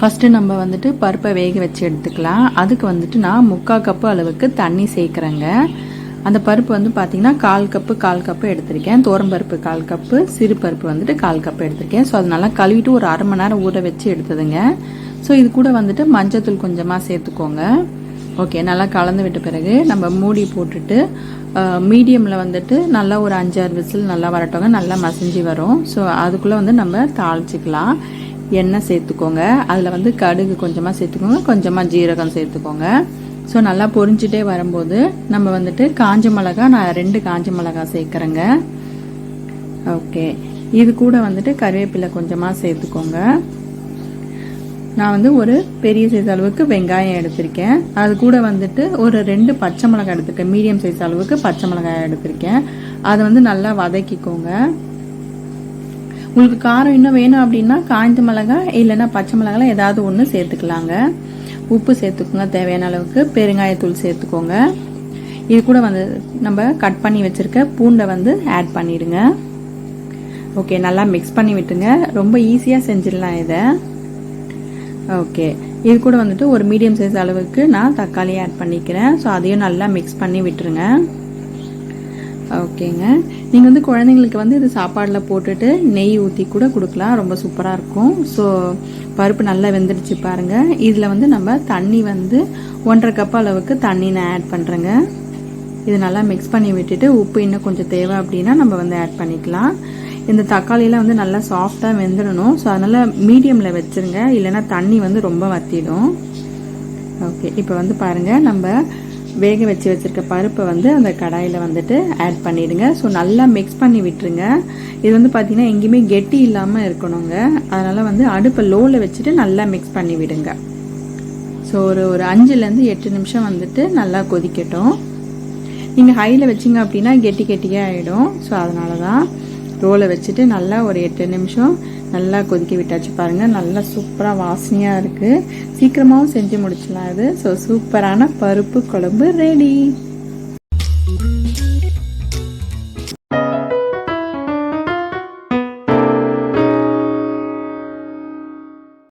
First நம்ம வந்துட்டு பருப்பை வேக வச்சு எடுத்துக்கலாம். அதுக்கு வந்துட்டு நான் முக்கால் கப்பு அளவுக்கு தண்ணி சேர்க்குறேங்க. அந்த பருப்பு வந்து பார்த்திங்கன்னா கால் கப்பு கால் கப்பு எடுத்திருக்கேன். பருப்பு கால் கப்பு சிறு பருப்பு வந்துட்டு கால் கப்பு எடுத்திருக்கேன். ஸோ அது நல்லா கழுவிட்டு ஒரு அரை மணி நேரம் ஊற வச்சு எடுத்ததுங்க. ஸோ இது கூட வந்துட்டு மஞ்சத்தூள் கொஞ்சமாக சேர்த்துக்கோங்க. ஓகே நல்லா கலந்து விட்ட பிறகு நம்ம மூடி போட்டுட்டு மீடியமில் வந்துட்டு நல்லா ஒரு அஞ்சாறு விசில் நல்லா வரட்டவங்க நல்லா மசிஞ்சு வரும். ஸோ அதுக்குள்ளே வந்து நம்ம தாளிச்சிக்கலாம். எண்ணெய் சேர்த்துக்கோங்க. அதில் வந்து கடுகு கொஞ்சமாக சேர்த்துக்கோங்க. கொஞ்சமாக ஜீரகம் சேர்த்துக்கோங்க. ஸோ நல்லா பொரிஞ்சிட்டே வரும்போது நம்ம வந்துட்டு காஞ்ச மிளகா நான் ரெண்டு காஞ்ச மிளகா சேர்க்குறேங்க. ஓகே இது கூட வந்துட்டு கருவேப்பிலை கொஞ்சமாக சேர்த்துக்கோங்க. நான் வந்து ஒரு பெரிய சைஸ் அளவுக்கு வெங்காயம் எடுத்திருக்கேன். அது கூட வந்துட்டு ஒரு ரெண்டு பச்சை மிளகாய் எடுத்திருக்கேன். மீடியம் சைஸ் அளவுக்கு பச்சை மிளகாய் எடுத்திருக்கேன். அதை வந்து நல்லா வதக்கிக்கோங்க. உங்களுக்கு காரம் இன்னும் வேணும் அப்படின்னா காய்ந்த மிளகாய் இல்லைன்னா பச்சை மிளகாலாம் ஏதாவது ஒன்று சேர்த்துக்கலாங்க. உப்பு சேர்த்துக்கோங்க தேவையான அளவுக்கு. பெருங்காயத்தூள் சேர்த்துக்கோங்க. இது கூட வந்து நம்ம கட் பண்ணி வச்சுருக்க பூண்டை வந்து ஆட் பண்ணிடுங்க. ஓகே நல்லா மிக்ஸ் பண்ணி விட்டுங்க. ரொம்ப ஈஸியாக செஞ்சிடலாம் இதை. ஓகே இது கூட வந்துட்டு ஒரு மீடியம் சைஸ் அளவுக்கு நான் தக்காளி ஆட் பண்ணிக்கிறேன். ஸோ அதையும் நல்லா மிக்ஸ் பண்ணி விட்டுருங்க. ஓகேங்க. நீங்கள் வந்து குழந்தைங்களுக்கு வந்து இது சாப்பாடில் போட்டுட்டு நெய் ஊற்றி கூட கொடுக்கலாம். ரொம்ப சூப்பராக இருக்கும். ஸோ பருப்பு நல்லா வெந்துடுச்சு பாருங்கள் இதில் வந்து நம்ம தண்ணி வந்து ஒன்றரை கப் அளவுக்கு தண்ணி நான் ஆட் பண்ணுறேங்க இது நல்லா மிக்ஸ் பண்ணி விட்டுட்டு உப்பு இன்னும் கொஞ்சம் தேவை அப்படின்னா நம்ம வந்து ஆட் பண்ணிக்கலாம். இந்த தக்காளியெலாம் வந்து நல்லா சாஃப்டாக வெந்துடணும். ஸோ அதனால் மீடியமில் வச்சுருங்க. இல்லைன்னா தண்ணி வந்து ரொம்ப வத்திடும். ஓகே இப்போ வந்து பாருங்கள் நம்ம வேக வச்சு வச்சுருக்க பருப்பை வந்து அந்த கடாயில் வந்துட்டு ஆட் பண்ணிவிடுங்க ஸோ நல்லா மிக்ஸ் பண்ணி விட்டுருங்க. இது வந்து பார்த்தீங்கன்னா எங்கேயுமே கெட்டி இல்லாமல் இருக்கணுங்க. அதனால் வந்து அடுப்பை லோவில் வச்சுட்டு நல்லா மிக்ஸ் பண்ணி விடுங்க. ஸோ ஒரு ஒரு அஞ்சுலேருந்து எட்டு நிமிஷம் வந்துட்டு நல்லா கொதிக்கட்டும். நீங்கள் ஹையில் வச்சிங்க அப்படின்னா கெட்டி கெட்டியாக ஆகிடும் ஸோ அதனால தான் ரோலை வச்சுட்டு நல்லா ஒரு எட்டு நிமிஷம் நல்லா கொதிக்க விட்டாச்சு பாருங்கள் நல்லா சூப்பராக வாசனையாக இருக்குது சீக்கிரமாகவும் செஞ்சு முடிச்சிடலாம் இது. ஸோ சூப்பரான பருப்பு குழம்பு ரெடி